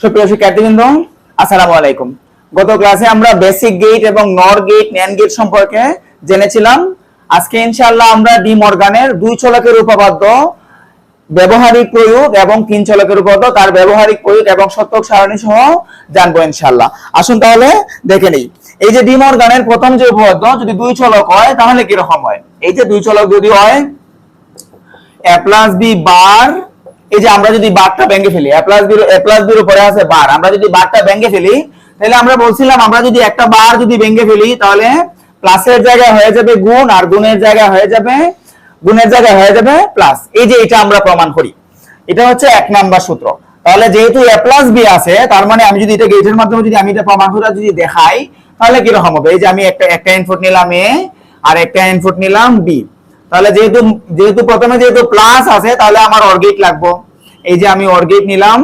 সুপ্রিয় শিক্ষার্থীবৃন্দ, আসসালামু আলাইকুম। গত ক্লাসে আমরা বেসিক গেট এবং নর গেট ন্যান গেট সম্পর্কে জেনেছিলাম। আজকে আমরা ডি মর্গানের দুই চলকের উপপাদ্য, ব্যবহারিক প্রয়োগ এবং তিন চলকের উপপাদ্য, তার ব্যবহারিক প্রয়োগ এবং সত্যক সারণী সহ জানব ইনশাআল্লাহ। আসুন তাহলে দেখে নেই। এই যে ডি মর্গানের প্রথম যে উপপাদ্য, যদি দুই চলক হয়, তাহলে কি রকম হয়? এই যে দুই চলক যদি হয় এ প্লাস বি বার এই যে আমরা যদি বারটা ভেঙে ফেলি উপরে আছে বার, আমরা যদি বারটা ভেঙে ফেলি, তাহলে আমরা বলছিলাম আমরা যদি একটা বার যদি ভেঙে ফেলি, তাহলে প্লাসের জায়গায় হয়ে যাবে গুণ আর গুণের জায়গায় হয়ে যাবে, গুণের জায়গায় হয়ে যাবে প্লাস এই যে এটা আমরা প্রমাণ করি। এটা হচ্ছে এক নাম্বার সূত্র। তাহলে যেহেতু এ প্লাস বি আছে, তার মানে আমি যদি এটা গেটের মাধ্যমে যদি আমি এটা প্রমাণ করে যদি দেখাই, তাহলে কীরকম হবে? এই যে আমি একটা একটা ইনপুট নিলাম এ আর একটা ইনপুট নিলাম বি তাহলে যেহেতু যেহেতু প্রথমে যেহেতু প্লাস আছে, তাহলে আমার অর্গেট লাগবো। এই যে আমি অর্গেট নিলাম।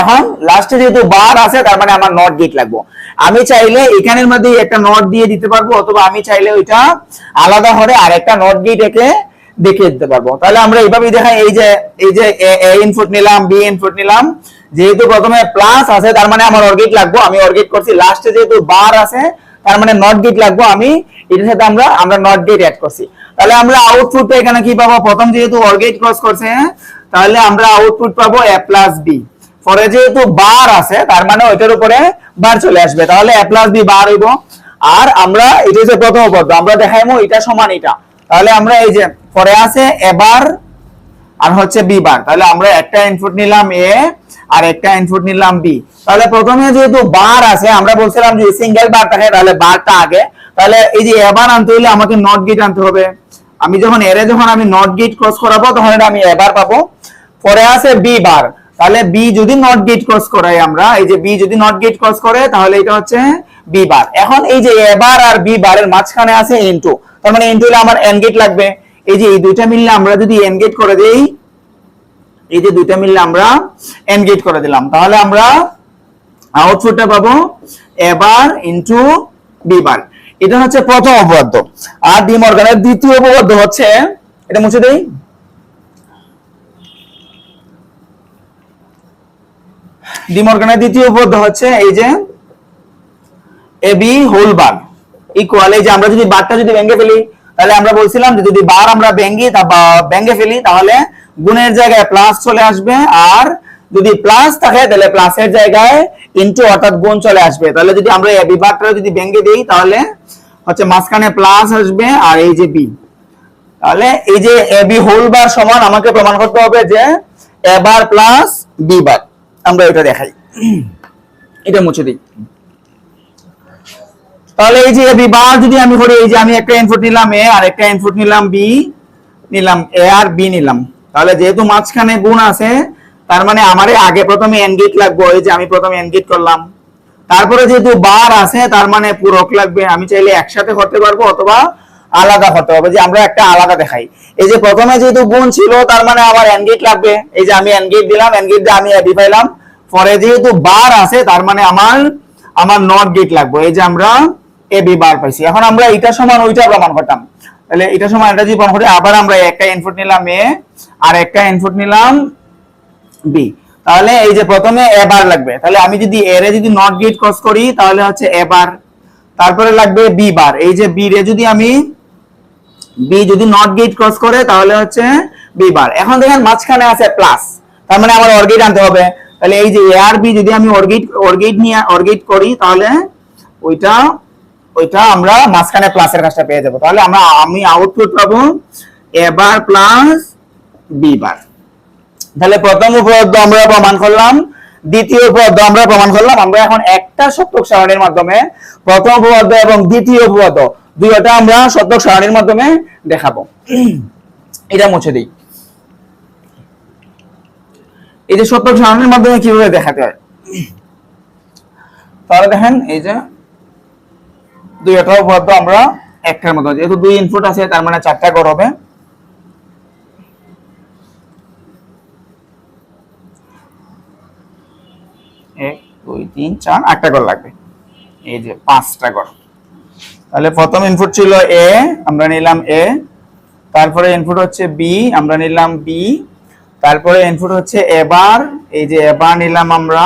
এখন লাস্টে যেহেতু বার আছে, তার মানে আমার নট গেট লাগবো। আমি চাইলে এখানের মধ্যে একটা নট দিয়ে দিতে পারব, অথবা আমি চাইলে ওইটা আলাদা হলে আর একটা নট গেট একে দেখে দিতে পারব। তাহলে আমরা এইভাবেই দেখাই, এই যে এই যে এ ইনপুট নিলাম বি ইনপুট নিলাম। যেহেতু প্রথমে প্লাস আছে, তার মানে আমার অর্গেট লাগবো। আমি অর্গেট করছি লাস্টে যেহেতু বার আছে, তার মানে নট গেট লাগবো। আমি এটার সাথে আমরা আমরা নট গেট অ্যাড করছি। তাহলে আমরা আউটপুটটা এখানে কি পাবো? প্রথম যেহেতু অর্গেট ক্রস করছে তাহলে আমরা আউটপুট পাবো এ প্লাস বি পরে যেহেতু বার আছে, তার মানে ওইটার উপরে বার চলে আসবে। তাহলে এ প্লাস বি বার হইব। আর আমরা এটা যে প্রথম পদ আমরা দেখাইমো এটা সমান এটা। তাহলে আমরা এই যে পরে আছে এবার আর হচ্ছে বি বার তাহলে আমরা একটা ইনপুট নিলাম এ আর একটা ইনপুট নিলাম বি তাহলে প্রথমে যেহেতু বার আছে, আমরা বলছিলাম যে সিঙ্গেল বার থাকে, তাহলে বারটা আগে। তাহলে এই যে এবার আনতে হলে আমাকে নট গেট আনতে হবে। আমি যখন এরে যখন আমি নট গেট ক্রস করাবো, তখন এটা আমি এবার পাবো। পরে আছে বি বার। তাহলে বি যদি নট গেট ক্রস করাই আমরা, এই যে বি যদি নট গেট ক্রস করে, তাহলে এটা হচ্ছে বি বার। এখন এই যে এবার আর বি বারের মাঝখানে আছে এন ইনটু তার মানে ইনটু হলে আমার এন গেট লাগবে। এই যে এই দুইটা মিললে আমরা যদি এন গেট করে দেই, এই যে দুইটা মিললে আমরা এন গেট করে দিলাম। তাহলে আমরা আউটপুটটা পাবো এবার ইনটু বি বার। এটা হচ্ছে প্রথম উপপাদ্য। আর ডি মর্গানের দ্বিতীয় উপপাদ্য হচ্ছে, এটা মুছে দেই। ডি মর্গানের দ্বিতীয় উপপাদ্য হচ্ছে এই যে, A B whole bar equal এই যে আমরা যদি বারটা যদি ভেঙে ফেলি, তাহলে আমরা বলছিলাম যে যদি বার আমরা ভেঙ্গি ভেঙে ফেলি, তাহলে গুণের জায়গায় প্লাস চলে আসবে আর যদি প্লাস থাকে, তাহলে প্লাসের জায়গায় ইনটু অর্থাৎ গুণ চলে আসবে। তাহলে যদি আমরা এ বি বারটা যদি ভেঙে দিই, তাহলে হচ্ছে মাঝখানে প্লাস আসবে আর এই যে বি তাহলে এই যে এ বি হোল বার সমান, আমাকে প্রমাণ করতে হবে যে এ বার প্লাস বি বার আমরা এটা দেখাই। এটা মুছে দিই। তাহলে এই যে এ বি বার যদি আমি করি এই যে আমি একটা ইনপুট নিলাম এ আর একটা ইনপুট নিলাম বি নিলাম এ আর বি নিলাম। তাহলে যেহেতু মাঝখানে গুণ আছে তার মানে আমার আগে প্রথমে এনগেট লাগবে এই যে আমি প্রথমে এনগেট করলাম। তারপরে যেহেতু বার আছে, তার মানে পূরক লাগবে। আমি চাইলে একসাথে করতে পারব অথবা আলাদা করতে পারব যে আমরা একটা আলাদা দেখাই। এই যে প্রথমে যেহেতু গুণ ছিল, তার মানে আমার এনগেট লাগবে। এই যে আমি এনগেট দিলাম এনগেট দিয়ে আমি এবি পাইলাম। পরে যেহেতু বার আছে, তার মানে আমার আমার নট গেট লাগবে। এই যে আমরা এ বি বার পাইছি। এখন আমরা এটা সমান ওইটা প্রমাণ করতাম। তাহলে এটা সমান এটা যদি প্রমাণ করি, আবার আমরা একটা ইনপুট নিলাম এ আর একটা ইনপুট নিলাম বি তাহলে এই যে প্রথমে এবার লাগবে। তাহলে আমি যদি এর যদি নট গেট ক্রস করি, তাহলে হচ্ছে এবার তারপরে লাগবে বি বার এই যে বি রে যদি আমি বি যদি নট গেট ক্রস করে, তাহলে হচ্ছে বি বার এখন দেখেন মাঝখানে আছে প্লাস তার মানে আমার অর্গেট আনতে হবে। তাহলে এই যে এ আর বি যদি আমি অর্গেট অর্গেট নিয়ে অর্গেট করি, তাহলে ওইটা ওইটা আমরা মাঝখানে প্লাসের কাজটা পেয়ে যাব। তাহলে আমরা আমি আউটপুট পাবো এবার প্লাস বি বার তাহলে প্রথম উপপাদ্য আমরা প্রমাণ করলাম, দ্বিতীয় উপপাদ্য আমরা প্রমাণ করলাম, আমরা এখন একটা সত্যক সারণীর মাধ্যমে প্রথম উপপাদ্য এবং দ্বিতীয় উপপাদ্য দুইটা আমরা সত্যক সারণীর মাধ্যমে দেখাবো। এটা মুছে দিই। এই যে সত্যক সারণীর মাধ্যমে কীভাবে দেখাতে হয়? তাহলে দেখেন, এই যে দুইটা উপপাদ্য আমরা একটার মতো যেহেতু দুই ইনপুট আছে, তার মানে চারটা গড় হবে। এক, দুই, তিন, চার, আটটা গড় লাগবে। এই যে পাঁচটা গড় তাহলে প্রথম ইনপুট ছিল এ আমরা নিলাম এ তারপরে ইনপুট হচ্ছে বি আমরা নিলাম বি তারপরে ইনপুট হচ্ছে এবার এই যে এবার নিলাম আমরা।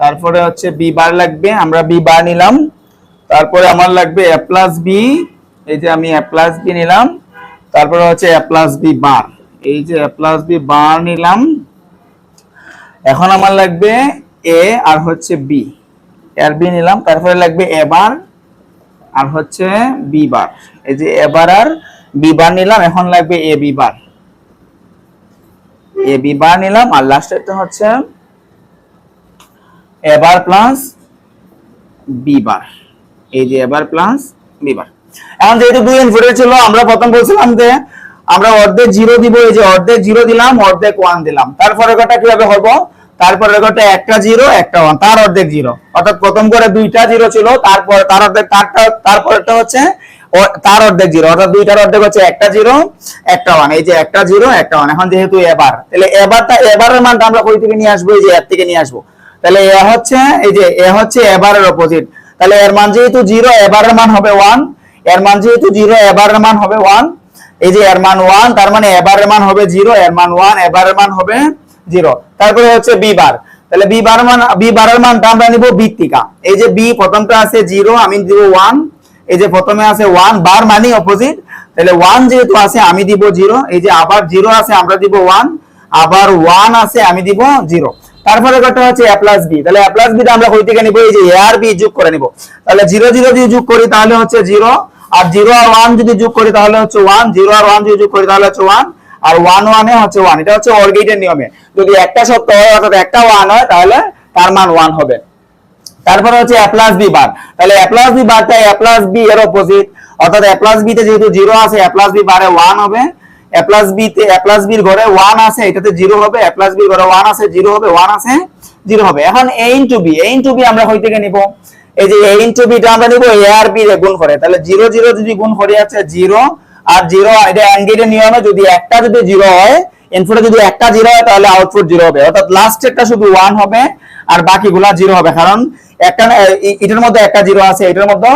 তারপরে হচ্ছে বি বার লাগবে, আমরা বি বার নিলাম। তারপরে আমার লাগবে এ প্লাস বি এই যে আমি এ প্লাস বি নিলাম। তারপরে হচ্ছে এ প্লাস বি বার এই যে এ প্লাস বি বার নিলাম। এখন আমার লাগবে এ আর হচ্ছে বি এর বি নিলাম, তারপরে লাগবে এবার আর হচ্ছে বি এই যে এবার আর বি নিলাম, এখন লাগবে এ বি এ বি নিলাম, আর লাস্টেরটা হচ্ছে এবার প্লাস বি বার। এই যে এবার প্লাস বি এখন যেহেতু দুই ইনপুটের ছিল, আমরা প্রথম বলছিলাম যে আমরা অর্ধেক জিরো দিব, এই যে অর্ধেক জিরো দিলাম, অর্ধেক ওয়ান দিলাম। তারপরে কটা কীভাবে হব তারপরে কটা একটা জিরো একটা ওয়ান তার অর্ধেক জিরো অর্থাৎ প্রথম করে দুইটা জিরো ছিল, তারপর তার অর্ধেক, তারটা হচ্ছে তার অর্ধেক জিরো অর্থাৎ দুইটার অর্ধেক হচ্ছে একটা জিরো একটা ওয়ান এই যে একটা জিরো একটা ওয়ান এখন যেহেতু এবার, তাহলে এবারটা, এবারের মানটা আমরা কই থেকে নিয়ে আসব? এই যে এর থেকে নিয়ে আসব। তাহলে এ হচ্ছে, এই যে এ হচ্ছে এবারের অপোজিট তাহলে এর মান যেহেতু জিরো এবারের মান হবে ওয়ানের মান যেহেতু জিরো এবারের মান হবে ওয়ান এই যে এর মান ওয়ান তার মানে এবারের মান হবে জিরো এর মান ওয়ান এবারের মান হবে জিরো। তারপরে হচ্ছে বি বার তাহলে বি বার মান বি বারের মানটা আমরা নিব বৃত্তিকা। এই যে বি প্রথমটা আছে জিরো, আমি দিব ওয়ান এই যে প্রথমে আছে ওয়ান বার মানে অপোজিট তাহলে ওয়ান যেহেতু আছে, আমি দিব জিরো। এই যে আবার জিরো আছে, আমরা দিব ওয়ান আবার ওয়ান আছে, আমি দিব জিরো। তারপরে কত হচ্ছে এ প্লাস বি তাহলে এ প্লাস বি টা আমরা কই থেকে নিব? এই যে এ আর বি যোগ করে নিব। তাহলে জিরো জিরো যদি যোগ করি, তাহলে হচ্ছে জিরো। আর জিরো আর ওয়ান যদি যোগ করি, তাহলে হচ্ছে ওয়ান জিরো আর ওয়ান যদি যোগ করি, তাহলে হচ্ছে ওয়ান আর ওয়ান ওয়ানে হচ্ছে ওয়ান এটা হচ্ছে অর গেটের নিয়মে। যদি একটা সত্য হয়, অর্থাৎ একটা ওয়ান হয়, তাহলে তার মান ওয়ান হবে। তারপরে হচ্ছে এ প্লাস বি বার তাহলে এ প্লাস বি বারটা এ প্লাস বি এর অপোজিট অর্থাৎ এ প্লাস বি তে যেহেতু জিরো আছে এ প্লাস বি বারে ওয়ান হবে। এ প্লাস বি তে এ প্লাস বির ঘরে ওয়ান আছে, এটাতে জিরো হবে। এ প্লাস বির ঘরে ওয়ান আছে জিরো হবে। ওয়ান আছে জিরো হবে। এখন A into B A into B আমরা কই থেকে নিব? এই যে এ ইনটু বি টা আমরা নিব এ আর বি রে গুণ করে। তাহলে জিরো জিরো যদি গুণ করি আছে জিরো আর জিরো এটা এন্ড গেটের নিয়মে যদি একটা যদি জিরো হয় ইনপুটে যদি একটা জিরো হয়, তাহলে আউটপুট জিরো হবে। অর্থাৎ লাস্টেরটা শুধু ওয়ান হবে, আর বাকিগুলা জিরো হবে। কারণ একটা এটার মধ্যে একটা জিরো আছে, এটার মধ্যে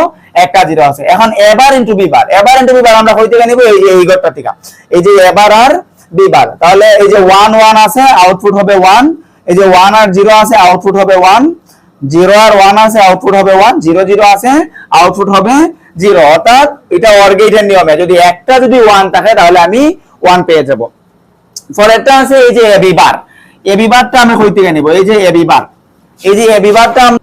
একটা জিরো আছে। এখন এবার ইনটু বি বার এবার ইনটু বি বার আমরা কই থেকে নিব? এই ঘরটা থেকে। এই যে এবার আর বি বার তাহলে এই যে ওয়ান ওয়ান আছে আউটপুট হবে ওয়ান এই যে ওয়ান আর জিরো আছে আউটপুট হবে ওয়ান জিরো আর ওয়ান আছে আউটপুট হবে ওয়ান জিরো জিরো আছে আউটপুট হবে জিরো, অর্থাৎ এটা অর গেটের নিয়মে। যদি একটা যদি ওয়ান থাকে, তাহলে আমি ওয়ান পেয়ে যাব। পরেরটা আছে এই যে এবি বার এবি বারটা আমি কই থেকে নিব? এই যে এবি বার এই যে এবি বারটা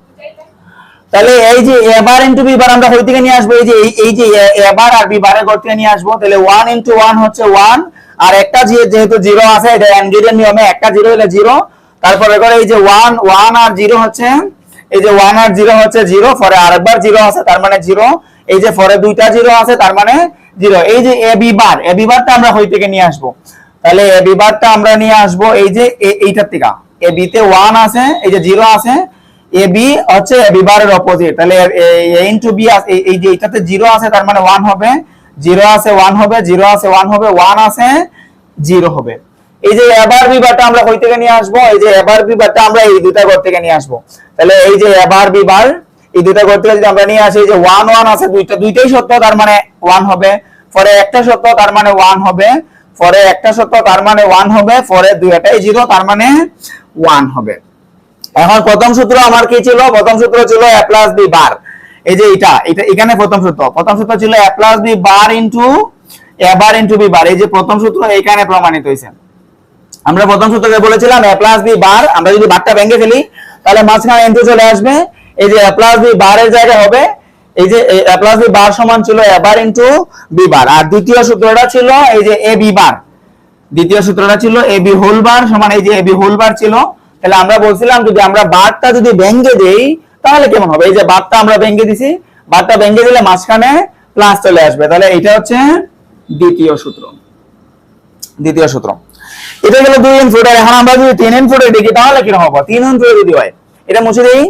তাহলে এই যে এবার ইনটু বি বার আমরা কই থেকে নিয়ে আসব? এই যে এই- যে এবার আর বি বারের ঘর থেকে নিয়ে আসব। তাহলে ওয়ান ইনটু ওয়ান হচ্ছে ওয়ান আর একটা যেহেতু জিরো আছে, এটা এন্ডিডের নিয়মে, একটা জিরো হলে জিরো। তারপরে করে এই যে ওয়ান ওয়ান আর জিরো হচ্ছে এই যে ওয়ান আর জিরো হচ্ছে জিরো, পরে আরেকবার জিরো আছে, তার মানে জিরো। এই যে পরে দুইটা জিরো আছে, তার মানে জিরো এই যে A B bar A B বারটা আমরা হই থেকে নিয়ে আসব। তাহলে এ বি বারটা আমরা নিয়ে আসব এই যে এইটার থেকে। এ বি তে ওয়ান আছে, এই যে জিরো আছে। এ বি হচ্ছে এ বি বারের অপোজিট তাহলে এ ইনটু বি এই যে এটাতে জিরো আছে, তার মানে ওয়ান হবে। জিরো আছে ওয়ান হবে। জিরো আছে ওয়ান হবে। ওয়ান আছে জিরো হবে। এই যে এবার বিবারটা আমরা কই থেকে নিয়ে আসব। এই যে এবার বিবারটা আমরা এই দুটা ঘর থেকে নিয়ে আসব। তাহলে এই যে এবার বিবার এই দুটা ঘর থেকে আমরা নিয়ে আসি যে ওয়ান ওয়ান আছে দুইটা, দুইটাই সত্য, তার মানে ওয়ান হবে। পরে একটা সত্য, তার মানে ওয়ান হবে। পরে একটা সত্য, তার মানে ওয়ান হবে। পরে দুইটাই জিরো তার মানে ওয়ান হবে। এখন প্রথম সূত্র আমার কি ছিল? প্রথম সূত্র ছিল এ প্লাস বি বার এই যে এটা এটা এখানে প্রথম সূত্র। প্রথম সূত্র ছিল A plus B bar into A bar into B bar এই যে প্রথম সূত্র এখানে প্রমাণিত হয়েছে। আমরা প্রথম সূত্রে বলেছিলাম এ প্লাস বি বার আমরা যদি বারটা ভেঙে ফেলি, তাহলে মাঝখানে ইন্টু চলে আসবে। এই যে প্লাস বি বারের জায়গায় হবে, এই যে প্লাস বি বার সমান ছিল এ বার ইন্টু বি বার আর দ্বিতীয় সূত্রটা ছিল এই যে এ বি বার দ্বিতীয় সূত্রটা ছিল এ বি হোল বার সমান এই যে এ বি হোল বার ছিল। তাহলে আমরা বলছিলাম, যদি আমরা বারটা যদি ভেঙে দেই, তাহলে কেমন হবে? এই যে বারটা আমরা ভেঙে দিছি বারটা ভেঙে দিলে মাঝখানে প্লাস চলে আসবে। তাহলে এটা হচ্ছে দ্বিতীয় সূত্র। দ্বিতীয় সূত্র। এটা গেল দুই ইনপুটের এখন আমরা যদি তিন ইনপুটের দেখি, তাহলে কীরকম হবে? তিন ইনপুটে যদি হয়, এটা মুছে দেই।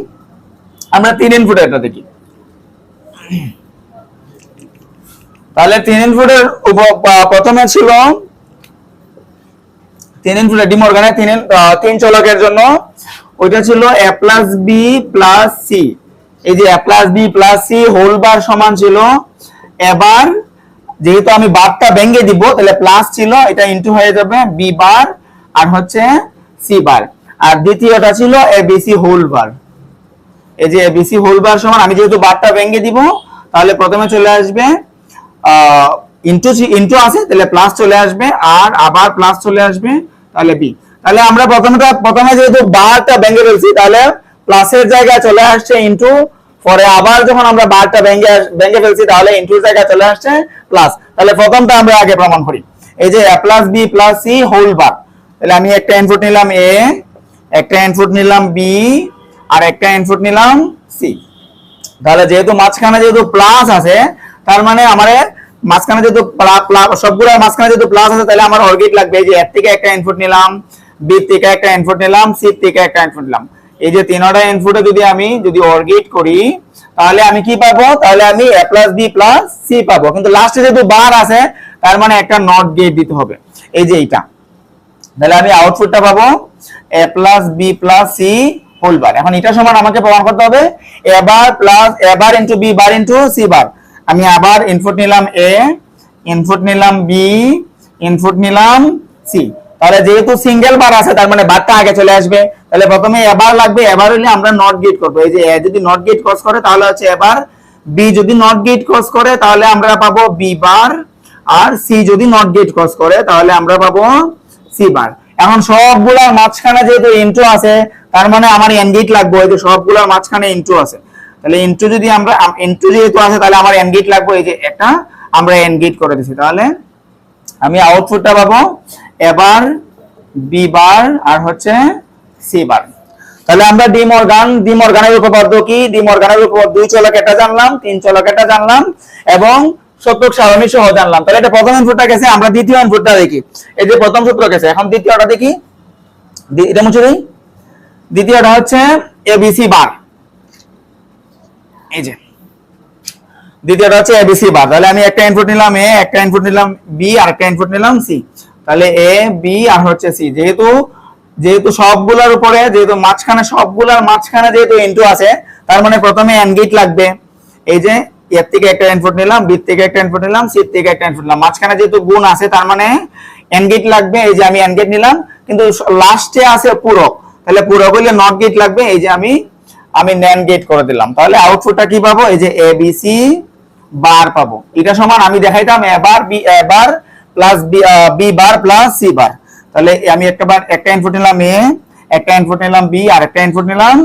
আমরা তিন ইনপুটের এটা দেখি। তাহলে তিন ইনপুটের প্রথমে ছিল তিন ইনপুটের ডিমর্গানে তিন তিন চলকের জন্য। ওইটা ছিল A plus B plus C এই যে A plus B plus C whole bar সমান ছিল। এবার যেহেতু আমি বারটা ভেঙে দিব, তাহলে প্লাস ছিল, এটা ইনটু হয়ে যাবে বি বার আর হচ্ছে সি বার আর দ্বিতীয়টা ছিল এবিসি হোল বার এই যে এবিসি হোল বার সমান, আমি যেহেতু বারটা ভেঙে দিব, তাহলে প্রথমে চলে আসবে ইন্টু ইন্টু আছে, তাহলে প্লাস চলে আসবে, আর আবার প্লাস চলে আসবে, তাহলে বি তাহলে আমরা প্রথমটা, প্রথমে যেহেতু বারটা ভেঙে ফেলছি, তাহলে প্লাসের জায়গায় চলে আসছে ইন্টু পরে আবার যখন আমরা বারটা ভেঙে ভেঙে ফেলছি, তাহলে ইন্টুর জায়গায় চলে আসছে প্লাস তাহলে প্রথমটা আমরা আগে প্রমাণ করি। এই যে plus B plus C whole bar তাহলে আমি একটা ইনপুট নিলাম এ একটা ইনপুট নিলাম বি আর একটা ইনপুট নিলাম সি তাহলে যেহেতু মাঝখানে যেহেতু প্লাস আছে, তার মানে আমার মাঝখানে যেহেতু প্লা- মাঝখানে যেহেতু প্লাস আছে, তাহলে আমার অর্গেট লাগবে যে এর থেকে একটা ইনপুট নিলাম বি থেকে একটা ইনপুট নিলাম সি থেকে একটা ইনপুট নিলাম। এই যে তিনটা ইনপুটে যদি আমি যদি অর্গেট করি, তাহলে আমি কি পাবো? তাহলে আমি A plus B plus C পাবো। কিন্তু লাস্টে যেহেতু বার আছে, তার মানে একটা নট গেট দিতে হবে। এই যে এইটা। তাহলে আমি আউটপুটটা পাবো A plus B plus C whole bar এখন এটা সমান আমাকে প্রমাণ করতে হবে। A bar plus A bar into B bar into C bar আমি আবার ইনপুট নিলাম এ ইনপুট নিলাম বি ইনপুট নিলাম সি তাহলে যেহেতু সিঙ্গেল বার আছে, তার মানে বারটা আগে চলে আসবে। তাহলে প্রথমে এবার লাগবে। এবার হলে আমরা নট গেট করব। এই যে এ যদি নট গেট ক্রস করে, তাহলে হচ্ছে এবার বি যদি নট গেট ক্রস করে, তাহলে আমরা পাবো বি বার আর সি যদি নট গেট ক্রস করে, তাহলে আমরা পাবো সি বার এখন সবগুলার মাঝখানে যেহেতু ইনটু আছে, তার মানে আমার এন গেট লাগবে, এই যে সবগুলার মাঝখানে ইনটু আছে। তাহলে ইনটু যদি আমরা ইনটু যেহেতু আছে, তাহলে আমার এন গেট লাগবে, এই যে একটা আমরা এনগেট করে দিছি। তাহলে আমি আউটপুটটা পাবো এবার বি বার আর হচ্ছে সি বার তাহলে আমরা ডি মর্গান ডি মর্গানের উপপাদ্য কি? ডি মর্গানের উপপাদ্য দুই চলক এটা জানলাম, তিন চলক এটা জানলাম, এবং সত্যক সারণী সহ জানলাম। তাহলে এটা প্রথম ইনপুটটা গেছে, আমরা দ্বিতীয় ইনপুটটা দেখি। এই যে প্রথম সূত্র গেছে, এখন দ্বিতীয়টা দেখি। এটা মুছে দিই। দ্বিতীয়টা হচ্ছে এবিসি বার এই যে। দ্বিতীয়টা হচ্ছে এবিসি বার তাহলে আমি একটা ইনপুট নিলাম এ একটা ইনপুট নিলাম বি আর একটা ইনপুট নিলাম সি তাহলে এ বি আর হচ্ছে সি যেহেতু যেহেতু সবগুলোর উপরে, যেহেতু মাঝখানে সবগুলোর মাঝখানে যেহেতু ইনটু আছে, তার মানে প্রথমে এন গেট লাগবে। এই যে এর থেকে একটা ইনপুট নিলাম বি থেকে একটা ইনপুট নিলাম সি থেকে একটা ইনপুট নিলাম। মাঝখানে যেহেতু গুণ আছে, তার মানে এন গেট লাগবে, এই যে আমি এন গেট নিলাম, কিন্তু লাস্টে আছে পূরক। তাহলে পূরক হইলে নট গেট লাগবে, এই যে আমি আমি ন্যান গেট করে দিলাম। তাহলে আউটপুটটা কি পাবো? এই যে এ বি সি বার পাবো। এটা সমান আমি দেখাইতাম A bar B A bar plus B B bar plus C bar তাহলে আমি একটা বার একটা ইনপুট নিলাম এ একটা ইনপুট নিলাম বি আর একটা ইনপুট নিলাম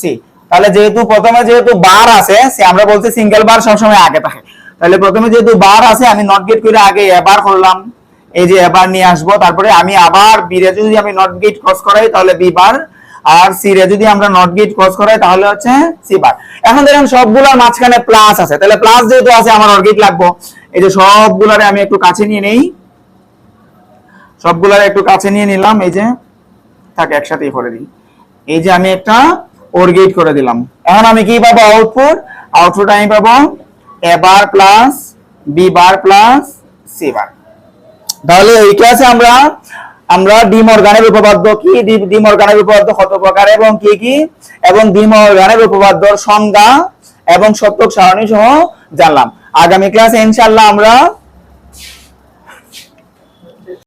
সি তাহলে যেহেতু প্রথমে যেহেতু বার আছে, সে আমরা বলছি সিঙ্গেল বার সবসময় আগে থাকে। তাহলে প্রথমে যেহেতু বার আছে, আমি নট গেট করে আগে এবার করলাম। এই যে এবার নিয়ে আসব, তারপরে আমি আবার বি রে যদি আমি নট গেট ক্রস করাই, তাহলে বি বার আর সি রে যদি আমরা নট গেট ক্রস করাই, তাহলে হচ্ছে সি বার এখন দেখেন সবগুলোর মাঝখানে প্লাস আছে। তাহলে প্লাস যেহেতু আছে, আমার অর গেট লাগবো। এই যে সবগুলারে আমি একটু কাছে নিয়ে নেই। সবগুলারে একটু কাছে নিয়ে নিলাম, এই যে থাকে একসাথেই করে দিই। এই যে আমি একটা ওর গেট করে দিলাম। এখন আমি কি পাবো আউটপুট আউটপুট আমি পাবো A bar plus B bar plus C bar তাহলে এই ক্লাসে আমরা আমরা ডিমর্গানের উপপাদ্য কি? ডিমর্গানের উপপাদ্য কত প্রকার এবং কি কি? এবং ডিমর্গানের উপপাদ্যর সংজ্ঞা এবং সত্যক সারণী সহ জানলাম। আগামী ক্লাসে ইনশাআল্লাহ আমরা